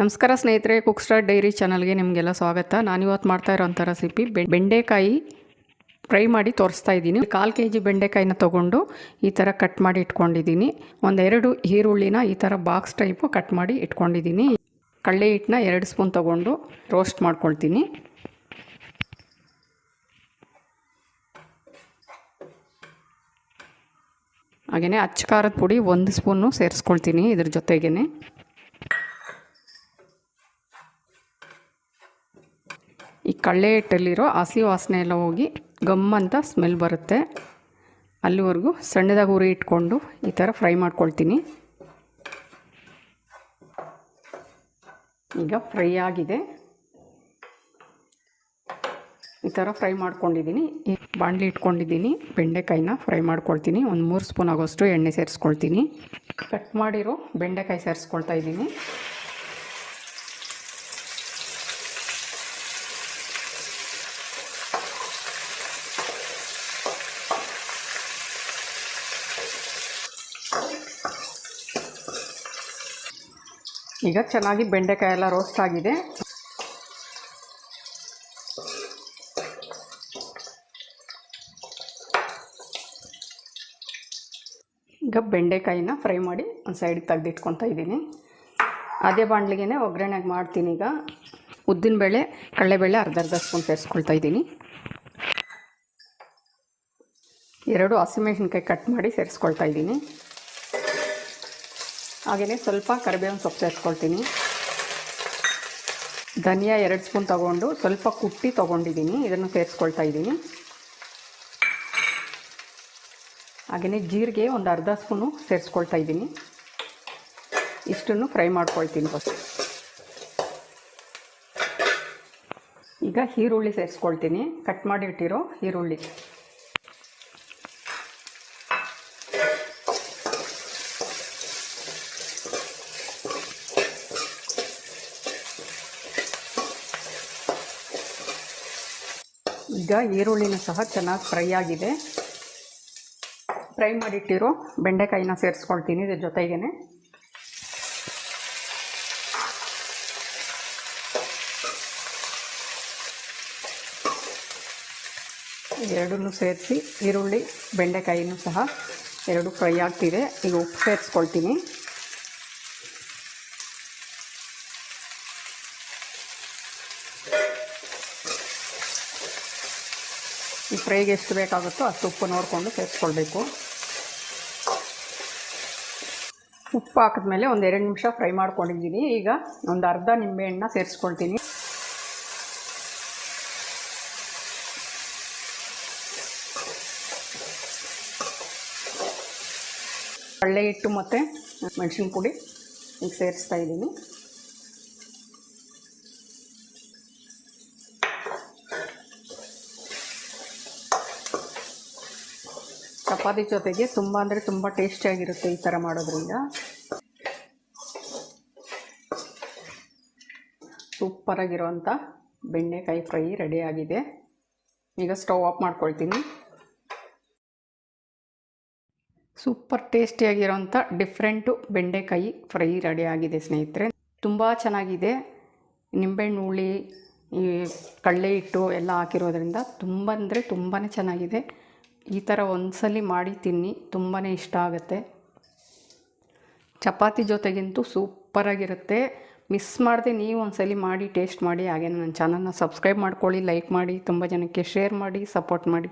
ನಮಸ್ಕಾರ ಸ್ನೇಹಿತರೆ cook star dairy ಚಾನಲ್ಗೆ ನಿಮಗೆಲ್ಲ ಸ್ವಾಗತ. ನಾನಿವತ್ತು ಮಾಡ್ತಾ ಇರೋಂಥ ರೆಸಿಪಿ ಬೆಂಡೆಕಾಯಿ ಫ್ರೈ ಮಾಡಿ ತೋರಿಸ್ತಾ ಇದ್ದೀನಿ. ಕಾಲು ಕೆ ಜಿ ಬೆಂಡೆಕಾಯಿನ ತೊಗೊಂಡು ಈ ಥರ ಕಟ್ ಮಾಡಿ ಇಟ್ಕೊಂಡಿದ್ದೀನಿ. ಒಂದೆರಡು ಈರುಳ್ಳಿನ ಈ ಥರ ಬಾಕ್ಸ್ ಟೈಪು ಕಟ್ ಮಾಡಿ ಇಟ್ಕೊಂಡಿದ್ದೀನಿ. ಕಳ್ಳೆ ಹಿಟ್ಟನ್ನ ಎರಡು ಸ್ಪೂನ್ ತೊಗೊಂಡು ರೋಸ್ಟ್ ಮಾಡ್ಕೊಳ್ತೀನಿ. ಹಾಗೆಯೇ ಅಚ್ಚ ಖಾರದ ಪುಡಿ ಒಂದು ಸ್ಪೂನು ಸೇರಿಸ್ಕೊಳ್ತೀನಿ ಇದ್ರ ಜೊತೆಗೇ ಈ ಕಳ್ಳೆ ಹಿಟ್ಟಲ್ಲಿರೋ ಹಸಿ ವಾಸನೆ ಎಲ್ಲ ಹೋಗಿ ಗಮ್ ಅಂತ ಸ್ಮೆಲ್ ಬರುತ್ತೆ. ಅಲ್ಲಿವರೆಗೂ ಸಣ್ಣದಾಗಿ ಉರಿ ಇಟ್ಕೊಂಡು ಈ ಥರ ಫ್ರೈ ಮಾಡ್ಕೊಳ್ತೀನಿ. ಈಗ ಫ್ರೈ ಆಗಿದೆ. ಈ ಥರ ಫ್ರೈ ಮಾಡ್ಕೊಂಡಿದ್ದೀನಿ. ಈ ಬಾಣಲಿ ಇಟ್ಕೊಂಡಿದ್ದೀನಿ. ಬೆಂಡೆಕಾಯಿನ ಫ್ರೈ ಮಾಡ್ಕೊಳ್ತೀನಿ. ಒಂದು ಮೂರು ಸ್ಪೂನ್ ಆಗೋಷ್ಟು ಎಣ್ಣೆ ಸೇರಿಸ್ಕೊಳ್ತೀನಿ. ಕಟ್ ಮಾಡಿರೋ ಬೆಂಡೆಕಾಯಿ ಸೇರಿಸ್ಕೊಳ್ತಾ ಇದ್ದೀನಿ. ಈಗ ಚೆನ್ನಾಗಿ ಬೆಂಡೆಕಾಯಿ ಎಲ್ಲ ರೋಸ್ಟ್ ಆಗಿದೆ. ಈಗ ಬೆಂಡೆಕಾಯಿನ ಫ್ರೈ ಮಾಡಿ ಒಂದು ಸೈಡಿಗೆ ತೆಗೆದಿಟ್ಕೊತಾ ಇದ್ದೀನಿ. ಅದೇ ಬಾಣಲಿಗೆ ಒಗ್ಗರಣೆಗೆ ಮಾಡ್ತೀನಿ ಈಗ. ಉದ್ದಿನಬೇಳೆ ಕಡಲೆಬೇಳೆ ಅರ್ಧ ಅರ್ಧ ಸ್ಪೂನ್ ಸೇರಿಸ್ಕೊಳ್ತಾ ಇದ್ದೀನಿ. ಎರಡು ಹಸಿಮೆಣಸಿನ್ಕಾಯಿ ಕಟ್ ಮಾಡಿ ಸೇರಿಸ್ಕೊಳ್ತಾ ಇದ್ದೀನಿ. ಹಾಗೆಯೇ ಸ್ವಲ್ಪ ಕರಿಬೇವಿನ ಸೊಪ್ಪು ಸೇರಿಸ್ಕೊಳ್ತೀನಿ. ಧನಿಯಾ ಎರಡು ಸ್ಪೂನ್ ತೊಗೊಂಡು ಸ್ವಲ್ಪ ಕುಟ್ಟಿ ತೊಗೊಂಡಿದ್ದೀನಿ, ಇದನ್ನು ಸೇರಿಸ್ಕೊಳ್ತಾ ಇದ್ದೀನಿ. ಹಾಗೆಯೇ ಜೀರಿಗೆ ಒಂದು ಅರ್ಧ ಸ್ಪೂನು ಸೇರಿಸ್ಕೊಳ್ತಾ ಇದ್ದೀನಿ. ಇಷ್ಟನ್ನು ಫ್ರೈ ಮಾಡ್ಕೊಳ್ತೀನಿ ಫಸ್ಟ್ ಈಗ ಈರುಳ್ಳಿ ಸೇರಿಸ್ಕೊಳ್ತೀನಿ, ಕಟ್ ಮಾಡಿ ಇಟ್ಟಿರೋ ಈರುಳ್ಳಿ. ಈಗ ಈರುಳ್ಳಿನೂ ಸಹ ಚೆನ್ನಾಗಿ ಫ್ರೈ ಆಗಿದೆ. ಫ್ರೈ ಮಾಡಿಟ್ಟಿರೋ ಬೆಂಡೆಕಾಯಿನ ಸೇರಿಸ್ಕೊಳ್ತೀನಿ ಇದ್ರ ಜೊತೆಗೇ ಎರಡನ್ನೂ ಸೇರಿಸಿ ಈರುಳ್ಳಿ, ಬೆಂಡೆಕಾಯಿನೂ ಸಹ ಎರಡು ಫ್ರೈ ಆಗ್ತಿದೆ. ಈಗ ಉಪ್ಪು ಸೇರಿಸ್ಕೊಳ್ತೀನಿ. ಈ ಫ್ರೈಗೆ ಎಷ್ಟು ಬೇಕಾಗುತ್ತೋ ಅಷ್ಟು ಉಪ್ಪು ನೋಡಿಕೊಂಡು ಸೇರಿಸ್ಕೊಳ್ಬೇಕು. ಉಪ್ಪು ಹಾಕಿದ್ಮೇಲೆ ಒಂದು ಎರಡು ನಿಮಿಷ ಫ್ರೈ ಮಾಡ್ಕೊಂಡಿದ್ದೀನಿ. ಈಗ ಒಂದು ಅರ್ಧ ನಿಂಬೆಹಣ್ಣು ಸೇರಿಸ್ಕೊಳ್ತೀನಿ. ಕಡಲೆ ಹಿಟ್ಟು ಮತ್ತು ಮೆಣಸಿನ ಪುಡಿ ಈಗ ಸೇರಿಸ್ತಾ ಇದ್ದೀನಿ. ಚಪಾತಿ ಜೊತೆಗೆ ತುಂಬ ಅಂದರೆ ತುಂಬ ಟೇಸ್ಟಿಯಾಗಿರುತ್ತೆ ಈ ಥರ ಮಾಡೋದ್ರಿಂದ. ಸೂಪರಾಗಿರುವಂಥ ಬೆಂಡೆಕಾಯಿ ಫ್ರೈ ರೆಡಿಯಾಗಿದೆ ಈಗ ಸ್ಟವ್ ಆಫ್ ಮಾಡ್ಕೊಳ್ತೀನಿ. ಸೂಪರ್ ಟೇಸ್ಟಿಯಾಗಿರೋಂಥ ಡಿಫ್ರೆಂಟು ಬೆಂಡೆಕಾಯಿ ಫ್ರೈ ರೆಡಿಯಾಗಿದೆ ಸ್ನೇಹಿತರೆ. ತುಂಬ ಚೆನ್ನಾಗಿದೆ. ನಿಂಬೆಹಣ್ಣು ಹುಳಿ ಈ ಕಡಲೆ ಹಿಟ್ಟು ಎಲ್ಲ ಹಾಕಿರೋದ್ರಿಂದ ತುಂಬ ಅಂದರೆ ತುಂಬಾ ಚೆನ್ನಾಗಿದೆ. ಈ ಥರ ಒಂದ್ಸಲಿ ಮಾಡಿ ತಿನ್ನಿ ತುಂಬಾ ಇಷ್ಟ ಆಗುತ್ತೆ. ಚಪಾತಿ ಜೊತೆಗಿಂತೂ ಸೂಪರಾಗಿರುತ್ತೆ. ಮಿಸ್ ಮಾಡದೆ ನೀವು ಒಂದ್ಸಲಿ ಮಾಡಿ, ಟೇಸ್ಟ್ ಮಾಡಿ ಹಾಗೆ ನನ್ನ ಚಾನಲ್ನ ಸಬ್ಸ್ಕ್ರೈಬ್ ಮಾಡ್ಕೊಳ್ಳಿ, ಲೈಕ್ ಮಾಡಿ, ತುಂಬ ಜನಕ್ಕೆ ಶೇರ್ ಮಾಡಿ, ಸಪೋರ್ಟ್ ಮಾಡಿ.